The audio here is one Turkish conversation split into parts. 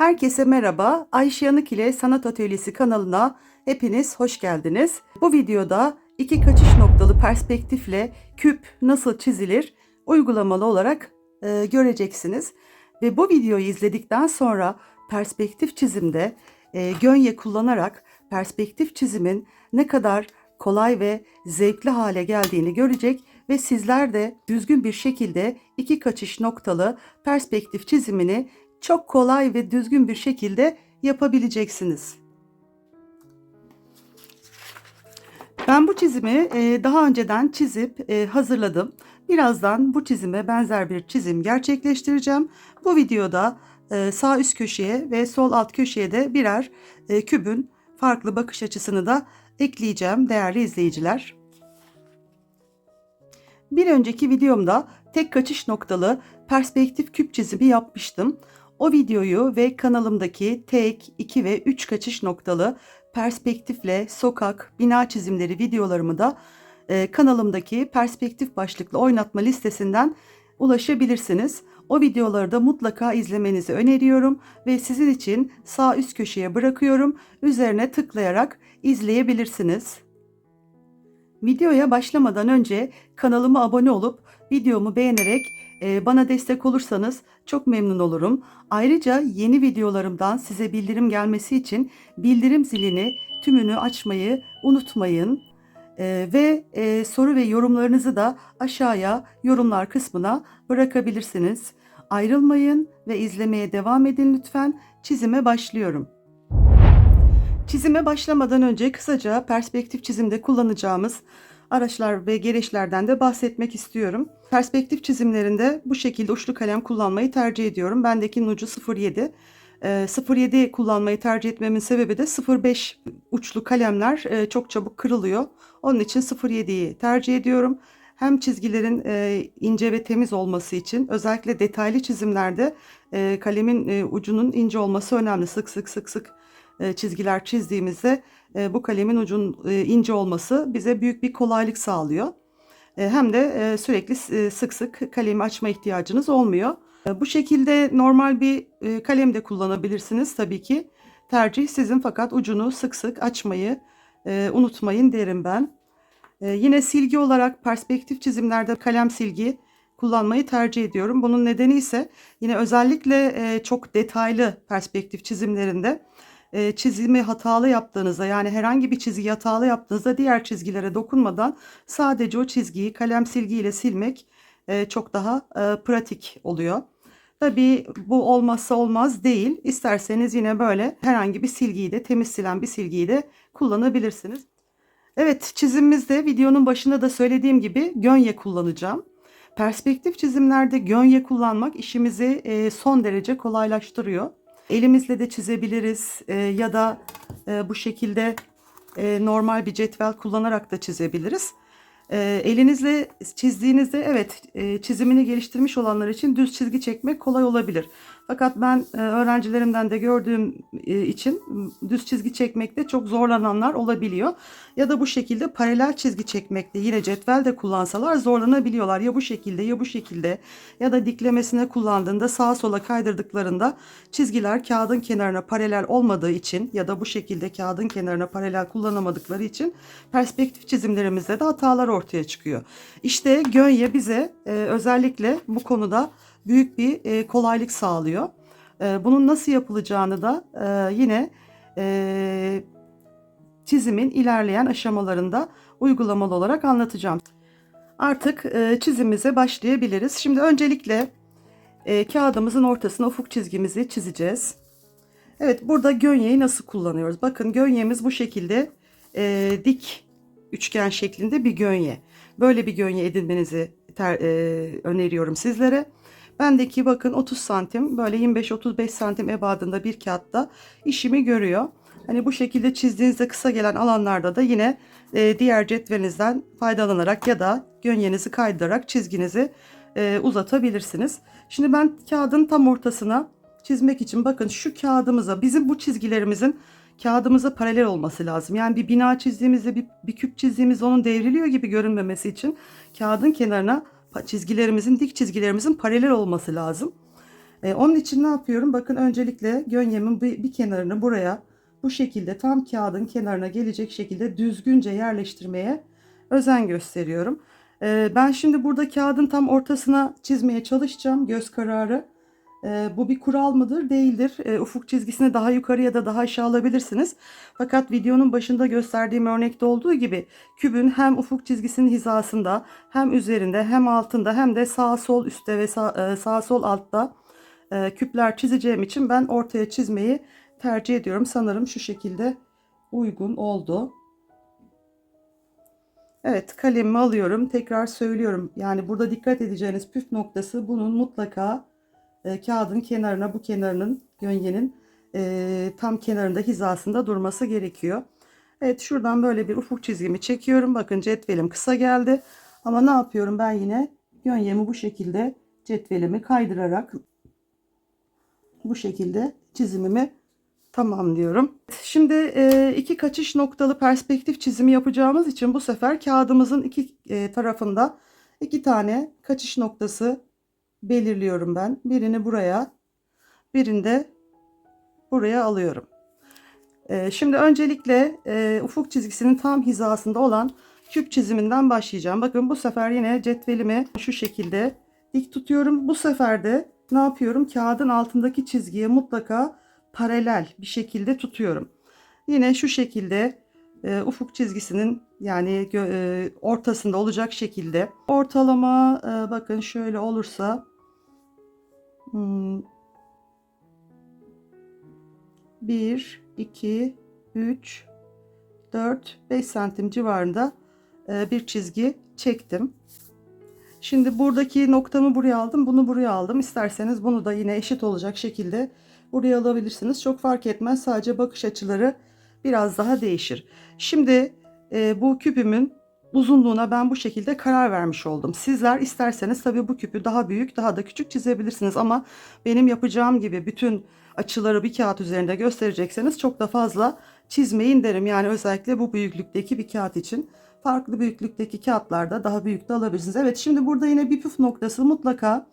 Herkese merhaba. Ayşe Yanık ile Sanat Atölyesi kanalına hepiniz hoş geldiniz. Bu videoda iki kaçış noktalı perspektifle küp nasıl çizilir uygulamalı olarak e, göreceksiniz. Ve bu videoyu izledikten sonra perspektif çizimde e, gönye kullanarak perspektif çizimin ne kadar kolay ve zevkli hale geldiğini görecek ve sizler de düzgün bir şekilde iki kaçış noktalı perspektif çizimini çok kolay ve düzgün bir şekilde yapabileceksiniz. Ben bu çizimi e, daha önceden çizip e, hazırladım. Birazdan bu çizime benzer bir çizim gerçekleştireceğim. Bu videoda e, sağ üst köşeye ve sol alt köşeye de birer kübün farklı bakış açısını da ekleyeceğim değerli izleyiciler. Bir önceki videomda tek kaçış noktalı perspektif küp çizimi yapmıştım. O videoyu ve kanalımdaki tek, 2 ve 3 kaçış noktalı perspektifle sokak, bina çizimleri videolarımı da e, kanalımdaki perspektif başlıklı oynatma listesinden ulaşabilirsiniz. O videoları da mutlaka izlemenizi öneriyorum ve sizin için sağ üst köşeye bırakıyorum. Üzerine tıklayarak izleyebilirsiniz. Videoya başlamadan önce kanalıma abone olup videomu beğenerek bana destek olursanız çok memnun olurum. Ayrıca yeni videolarımdan size bildirim gelmesi için bildirim zilini tümünü açmayı unutmayın. E, ve e, soru ve yorumlarınızı da aşağıya yorumlar kısmına bırakabilirsiniz. Ayrılmayın ve izlemeye devam edin lütfen. Çizime başlıyorum. Çizime başlamadan önce kısaca perspektif çizimde kullanacağımız araçlar ve gereçlerden de bahsetmek istiyorum. Perspektif çizimlerinde bu şekilde uçlu kalem kullanmayı tercih ediyorum. Bendeki ucu 07. E, 07 kullanmayı tercih etmemin sebebi de 05 uçlu kalemler e, çok çabuk kırılıyor. Onun için 07'yi tercih ediyorum. Hem çizgilerin e, ince ve temiz olması için özellikle detaylı çizimlerde e, kalemin ucunun ince olması önemli. Sık sık sık sık çizgiler çizdiğimizde e, bu kalemin ucun e, ince olması bize büyük bir kolaylık sağlıyor. Hem de sürekli sık sık kalemi açma ihtiyacınız olmuyor. Bu şekilde normal bir kalem de kullanabilirsiniz tabii ki. Tercih sizin fakat ucunu sık sık açmayı unutmayın derim ben. Yine silgi olarak perspektif çizimlerde kalem silgi kullanmayı tercih ediyorum. Bunun nedeni ise yine özellikle çok detaylı perspektif çizimlerinde e, çizimi hatalı yaptığınızda yani herhangi bir çizgi hatalı yaptığınızda diğer çizgilere dokunmadan sadece o çizgiyi kalem silgiyle silmek e, çok daha e, pratik oluyor. Tabii bu olmazsa olmaz değil. İsterseniz yine böyle herhangi bir silgiyi de temiz silen bir silgiyi de kullanabilirsiniz. Evet çizimimizde videonun başında da söylediğim gibi gönye kullanacağım. Perspektif çizimlerde gönye kullanmak işimizi son derece kolaylaştırıyor. Elimizle de çizebiliriz e, ya da e, bu şekilde e, normal bir cetvel kullanarak da çizebiliriz. E, elinizle çizdiğinizde evet e, çizimini geliştirmiş olanlar için düz çizgi çekmek kolay olabilir. Fakat ben e, öğrencilerimden de gördüğüm e, için düz çizgi çekmekte çok zorlananlar olabiliyor. Ya da bu şekilde paralel çizgi çekmekte yine cetvel de kullansalar zorlanabiliyorlar. Ya bu şekilde ya bu şekilde ya da diklemesine kullandığında sağa sola kaydırdıklarında çizgiler kağıdın kenarına paralel olmadığı için ya da bu şekilde kağıdın kenarına paralel kullanamadıkları için perspektif çizimlerimizde de hatalar ortaya çıkıyor. İşte Gönye bize e, özellikle bu konuda büyük bir e, kolaylık sağlıyor. E, bunun nasıl yapılacağını da e, yine e, çizimin ilerleyen aşamalarında uygulamalı olarak anlatacağım. Artık e, çizimimize başlayabiliriz. Şimdi öncelikle e, kağıdımızın ortasına ufuk çizgimizi çizeceğiz. Evet burada gönyeyi nasıl kullanıyoruz? Bakın gönyemiz bu şekilde e, dik üçgen şeklinde bir gönye. Böyle bir gönye edinmenizi ter, e, öneriyorum sizlere. Bendeki bakın 30 santim böyle 25-35 santim ebadında bir kağıtta işimi görüyor. Hani bu şekilde çizdiğinizde kısa gelen alanlarda da yine e, diğer cetvelinizden faydalanarak ya da gönyenizi kaydırarak çizginizi e, uzatabilirsiniz. Şimdi ben kağıdın tam ortasına çizmek için bakın şu kağıdımıza bizim bu çizgilerimizin kağıdımıza paralel olması lazım. Yani bir bina çizdiğimizde bir, bir küp çizdiğimizde onun devriliyor gibi görünmemesi için kağıdın kenarına çizgilerimizin dik çizgilerimizin paralel olması lazım. E, onun için ne yapıyorum? Bakın öncelikle gönyemin bir, bir kenarını buraya bu şekilde tam kağıdın kenarına gelecek şekilde düzgünce yerleştirmeye özen gösteriyorum. E, ben şimdi burada kağıdın tam ortasına çizmeye çalışacağım göz kararı. E, bu bir kural mıdır? Değildir. E, ufuk çizgisini daha yukarı ya da daha aşağı alabilirsiniz. Fakat videonun başında gösterdiğim örnekte olduğu gibi kübün hem ufuk çizgisinin hizasında hem üzerinde hem altında hem de sağ sol üstte ve sağ, e, sağ sol altta e, küpler çizeceğim için ben ortaya çizmeyi tercih ediyorum. Sanırım şu şekilde uygun oldu. Evet kalemimi alıyorum. Tekrar söylüyorum. Yani burada dikkat edeceğiniz püf noktası bunun mutlaka e, kağıdın kenarına bu kenarının gönyenin e, tam kenarında hizasında durması gerekiyor. Evet şuradan böyle bir ufuk çizgimi çekiyorum. Bakın cetvelim kısa geldi. Ama ne yapıyorum ben yine gönyemi bu şekilde cetvelimi kaydırarak bu şekilde çizimimi tamamlıyorum. Şimdi e, iki kaçış noktalı perspektif çizimi yapacağımız için bu sefer kağıdımızın iki e, tarafında iki tane kaçış noktası belirliyorum ben. Birini buraya, birini de buraya alıyorum. E, şimdi öncelikle e, ufuk çizgisinin tam hizasında olan küp çiziminden başlayacağım. Bakın bu sefer yine cetvelimi şu şekilde dik tutuyorum. Bu sefer de ne yapıyorum? Kağıdın altındaki çizgiye mutlaka paralel bir şekilde tutuyorum. Yine şu şekilde e, ufuk çizgisinin yani e, ortasında olacak şekilde ortalama e, bakın şöyle olursa 1 2 3 4 5 santim civarında e, bir çizgi çektim. Şimdi buradaki noktamı buraya aldım. Bunu buraya aldım. İsterseniz bunu da yine eşit olacak şekilde buraya alabilirsiniz. Çok fark etmez. Sadece bakış açıları biraz daha değişir. Şimdi e, bu küpümün uzunluğuna ben bu şekilde karar vermiş oldum. Sizler isterseniz tabii bu küpü daha büyük daha da küçük çizebilirsiniz ama benim yapacağım gibi bütün açıları bir kağıt üzerinde gösterecekseniz çok da fazla çizmeyin derim. Yani özellikle bu büyüklükteki bir kağıt için farklı büyüklükteki kağıtlarda daha büyük de alabilirsiniz. Evet şimdi burada yine bir püf noktası mutlaka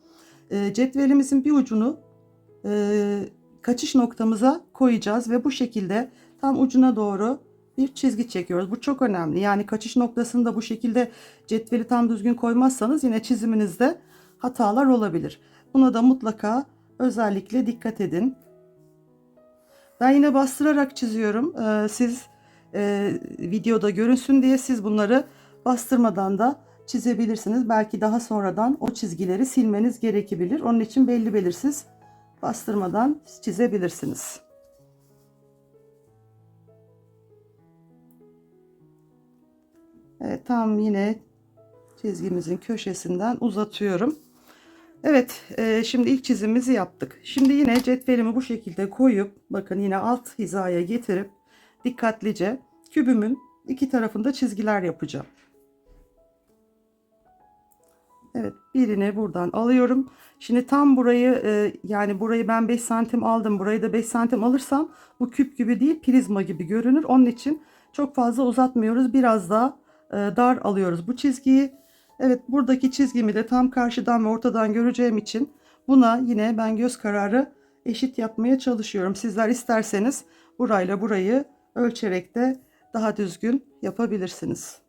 e, cetvelimizin bir ucunu e, kaçış noktamıza koyacağız ve bu şekilde tam ucuna doğru bir çizgi çekiyoruz. Bu çok önemli. Yani kaçış noktasını da bu şekilde cetveli tam düzgün koymazsanız yine çiziminizde hatalar olabilir. Buna da mutlaka özellikle dikkat edin. Ben yine bastırarak çiziyorum. Ee, siz e, videoda görünsün diye siz bunları bastırmadan da çizebilirsiniz. Belki daha sonradan o çizgileri silmeniz gerekebilir. Onun için belli belirsiz bastırmadan çizebilirsiniz. Evet tam yine çizgimizin köşesinden uzatıyorum. Evet e, şimdi ilk çizimimizi yaptık. Şimdi yine cetvelimi bu şekilde koyup bakın yine alt hizaya getirip dikkatlice kübümün iki tarafında çizgiler yapacağım. Evet birini buradan alıyorum. Şimdi tam burayı e, yani burayı ben 5 santim aldım. Burayı da 5 santim alırsam bu küp gibi değil prizma gibi görünür. Onun için çok fazla uzatmıyoruz. Biraz daha dar alıyoruz bu çizgiyi. Evet buradaki çizgimi de tam karşıdan ve ortadan göreceğim için buna yine ben göz kararı eşit yapmaya çalışıyorum. Sizler isterseniz burayla burayı ölçerek de daha düzgün yapabilirsiniz.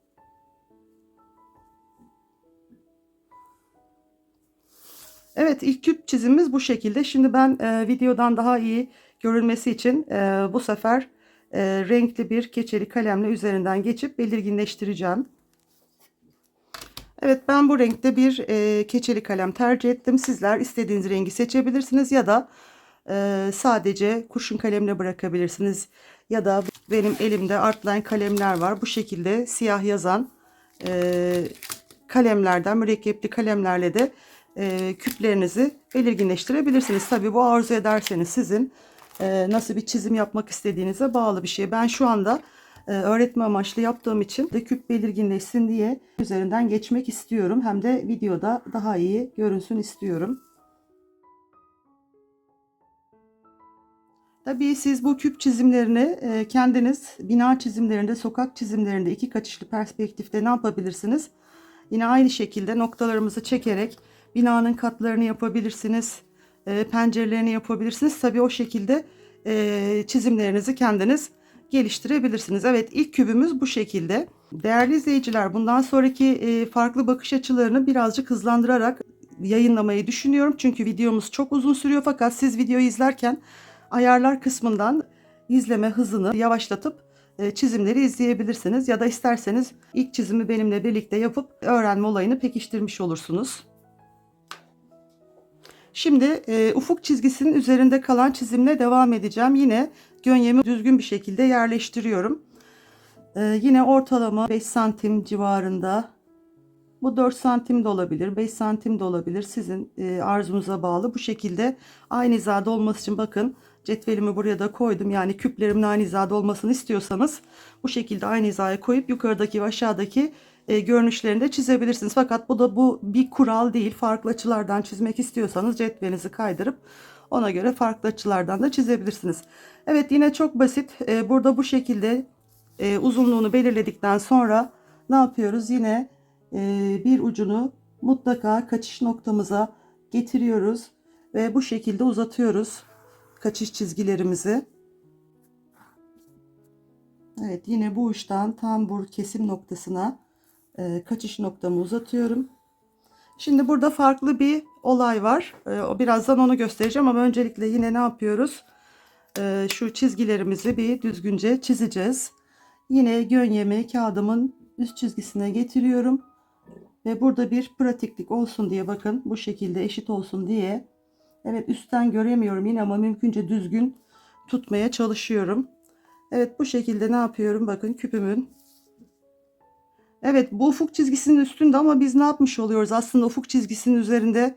Evet ilk küp çizimimiz bu şekilde. Şimdi ben e, videodan daha iyi görülmesi için e, bu sefer e, renkli bir keçeli kalemle üzerinden geçip belirginleştireceğim. Evet ben bu renkte bir e, keçeli kalem tercih ettim. Sizler istediğiniz rengi seçebilirsiniz ya da e, sadece kurşun kalemle bırakabilirsiniz. Ya da benim elimde artline kalemler var. Bu şekilde siyah yazan e, kalemlerden mürekkepli kalemlerle de e, küplerinizi belirginleştirebilirsiniz. Tabii bu arzu ederseniz sizin e, nasıl bir çizim yapmak istediğinize bağlı bir şey. Ben şu anda e, öğretme amaçlı yaptığım için de küp belirginleşsin diye üzerinden geçmek istiyorum. Hem de videoda daha iyi görünsün istiyorum. Tabii siz bu küp çizimlerini e, kendiniz bina çizimlerinde, sokak çizimlerinde iki kaçışlı perspektifte ne yapabilirsiniz? Yine aynı şekilde noktalarımızı çekerek binanın katlarını yapabilirsiniz. E, pencerelerini yapabilirsiniz. Tabii o şekilde e, çizimlerinizi kendiniz geliştirebilirsiniz. Evet ilk kübümüz bu şekilde. Değerli izleyiciler bundan sonraki e, farklı bakış açılarını birazcık hızlandırarak yayınlamayı düşünüyorum. Çünkü videomuz çok uzun sürüyor fakat siz videoyu izlerken ayarlar kısmından izleme hızını yavaşlatıp e, çizimleri izleyebilirsiniz. Ya da isterseniz ilk çizimi benimle birlikte yapıp öğrenme olayını pekiştirmiş olursunuz. Şimdi e, ufuk çizgisinin üzerinde kalan çizimle devam edeceğim. Yine gönyemi düzgün bir şekilde yerleştiriyorum. E, yine ortalama 5 santim civarında. Bu 4 santim de olabilir, 5 santim de olabilir. Sizin e, arzunuza bağlı. Bu şekilde aynı hizada olması için bakın cetvelimi buraya da koydum. Yani küplerimin aynı hizada olmasını istiyorsanız bu şekilde aynı hizaya koyup yukarıdaki ve aşağıdaki e, görünüşlerini de çizebilirsiniz. Fakat bu da bu bir kural değil. Farklı açılardan çizmek istiyorsanız cetvelinizi kaydırıp ona göre farklı açılardan da çizebilirsiniz. Evet yine çok basit. E, burada bu şekilde e, uzunluğunu belirledikten sonra ne yapıyoruz? Yine e, bir ucunu mutlaka kaçış noktamıza getiriyoruz ve bu şekilde uzatıyoruz kaçış çizgilerimizi. Evet yine bu uçtan tam bu kesim noktasına e, kaçış noktamı uzatıyorum. Şimdi burada farklı bir olay var. E, birazdan onu göstereceğim ama öncelikle yine ne yapıyoruz? E, şu çizgilerimizi bir düzgünce çizeceğiz. Yine gönyemi kağıdımın üst çizgisine getiriyorum. Ve burada bir pratiklik olsun diye bakın bu şekilde eşit olsun diye. Evet üstten göremiyorum yine ama mümkünce düzgün tutmaya çalışıyorum. Evet bu şekilde ne yapıyorum bakın küpümün. Evet bu ufuk çizgisinin üstünde ama biz ne yapmış oluyoruz? Aslında ufuk çizgisinin üzerinde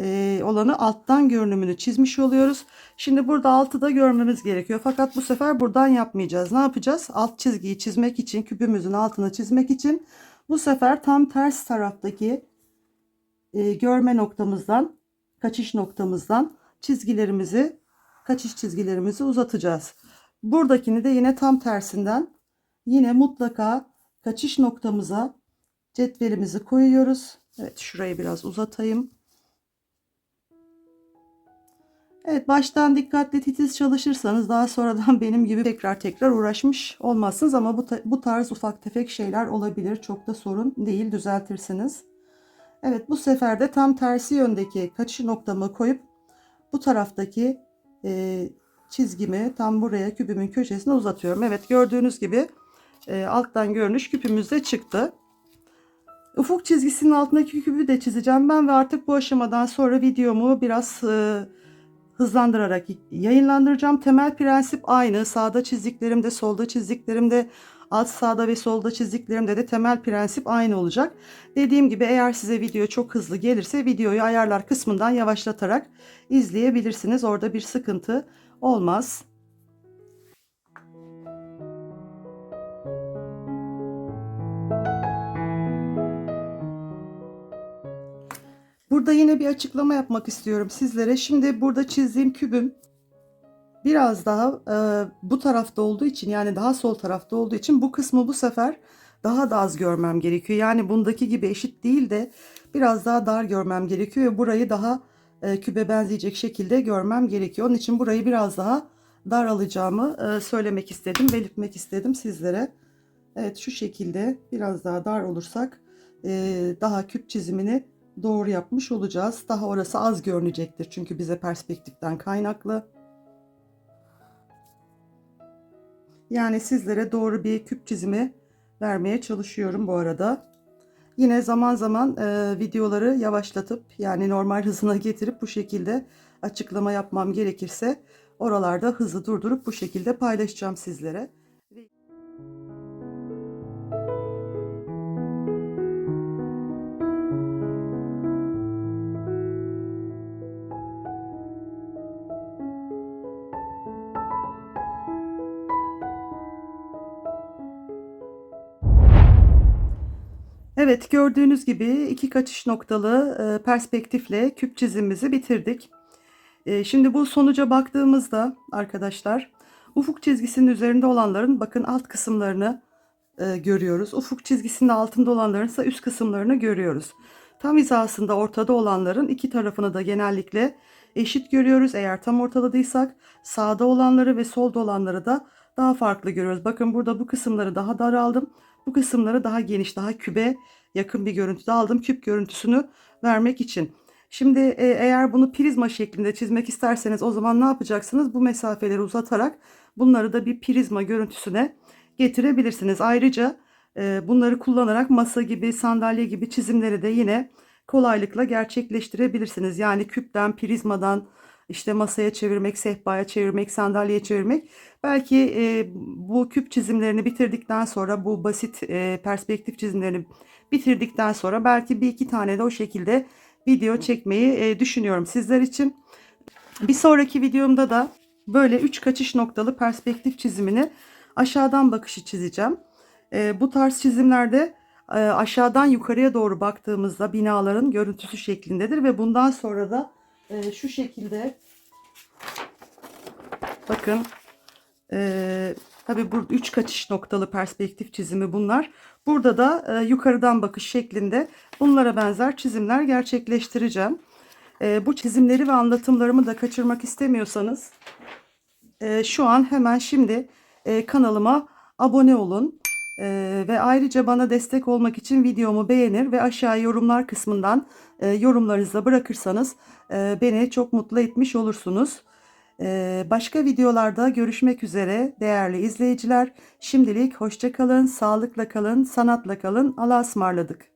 e, olanı alttan görünümünü çizmiş oluyoruz. Şimdi burada altı da görmemiz gerekiyor. Fakat bu sefer buradan yapmayacağız. Ne yapacağız? Alt çizgiyi çizmek için küpümüzün altını çizmek için bu sefer tam ters taraftaki e, görme noktamızdan kaçış noktamızdan çizgilerimizi kaçış çizgilerimizi uzatacağız. Buradakini de yine tam tersinden yine mutlaka kaçış noktamıza cetvelimizi koyuyoruz. Evet şurayı biraz uzatayım. Evet baştan dikkatli titiz çalışırsanız daha sonradan benim gibi tekrar tekrar uğraşmış olmazsınız ama bu, bu tarz ufak tefek şeyler olabilir. Çok da sorun değil düzeltirsiniz. Evet bu sefer de tam tersi yöndeki kaçış noktamı koyup bu taraftaki e, çizgimi tam buraya küpümün köşesine uzatıyorum. Evet gördüğünüz gibi e, alttan görünüş küpümüzde çıktı. Ufuk çizgisinin altındaki küpü de çizeceğim ben ve artık bu aşamadan sonra videomu biraz e, hızlandırarak yayınlandıracağım. Temel prensip aynı. Sağda çizdiklerimde, solda çizdiklerimde, alt sağda ve solda çizdiklerimde de temel prensip aynı olacak. Dediğim gibi eğer size video çok hızlı gelirse videoyu ayarlar kısmından yavaşlatarak izleyebilirsiniz. Orada bir sıkıntı olmaz. Burada yine bir açıklama yapmak istiyorum sizlere. Şimdi burada çizdiğim kübüm biraz daha e, bu tarafta olduğu için yani daha sol tarafta olduğu için bu kısmı bu sefer daha da az görmem gerekiyor. Yani bundaki gibi eşit değil de biraz daha dar görmem gerekiyor ve burayı daha e, kübe benzeyecek şekilde görmem gerekiyor. Onun için burayı biraz daha dar alacağımı e, söylemek istedim, belirtmek istedim sizlere. Evet şu şekilde biraz daha dar olursak e, daha küp çizimini doğru yapmış olacağız. Daha orası az görünecektir çünkü bize perspektiften kaynaklı. Yani sizlere doğru bir küp çizimi vermeye çalışıyorum bu arada. Yine zaman zaman e, videoları yavaşlatıp yani normal hızına getirip bu şekilde açıklama yapmam gerekirse oralarda hızı durdurup bu şekilde paylaşacağım sizlere. Evet gördüğünüz gibi iki kaçış noktalı e, perspektifle küp çizimimizi bitirdik. E, şimdi bu sonuca baktığımızda arkadaşlar ufuk çizgisinin üzerinde olanların bakın alt kısımlarını e, görüyoruz. Ufuk çizgisinin altında olanların ise üst kısımlarını görüyoruz. Tam hizasında ortada olanların iki tarafını da genellikle eşit görüyoruz. Eğer tam ortaladıysak sağda olanları ve solda olanları da daha farklı görüyoruz. Bakın burada bu kısımları daha dar aldım. Bu kısımları daha geniş, daha kübe yakın bir görüntüde aldım. Küp görüntüsünü vermek için. Şimdi e, eğer bunu prizma şeklinde çizmek isterseniz o zaman ne yapacaksınız? Bu mesafeleri uzatarak bunları da bir prizma görüntüsüne getirebilirsiniz. Ayrıca e, bunları kullanarak masa gibi, sandalye gibi çizimleri de yine kolaylıkla gerçekleştirebilirsiniz. Yani küpten, prizmadan işte masaya çevirmek, sehpaya çevirmek, sandalyeye çevirmek. Belki e, bu küp çizimlerini bitirdikten sonra bu basit e, perspektif çizimlerini bitirdikten sonra belki bir iki tane de o şekilde video çekmeyi e, düşünüyorum sizler için. Bir sonraki videomda da böyle üç kaçış noktalı perspektif çizimini aşağıdan bakışı çizeceğim. E, bu tarz çizimlerde e, aşağıdan yukarıya doğru baktığımızda binaların görüntüsü şeklindedir ve bundan sonra da e, şu şekilde bakın e, tabi bu üç kaçış noktalı perspektif çizimi bunlar. Burada da e, yukarıdan bakış şeklinde bunlara benzer çizimler gerçekleştireceğim. E, bu çizimleri ve anlatımlarımı da kaçırmak istemiyorsanız e, şu an hemen şimdi e, kanalıma abone olun. Ee, ve ayrıca bana destek olmak için videomu beğenir ve aşağı yorumlar kısmından e, yorumlarınızı bırakırsanız e, beni çok mutlu etmiş olursunuz. Ee, başka videolarda görüşmek üzere değerli izleyiciler. Şimdilik hoşça kalın, sağlıkla kalın, sanatla kalın. Allah'a ısmarladık.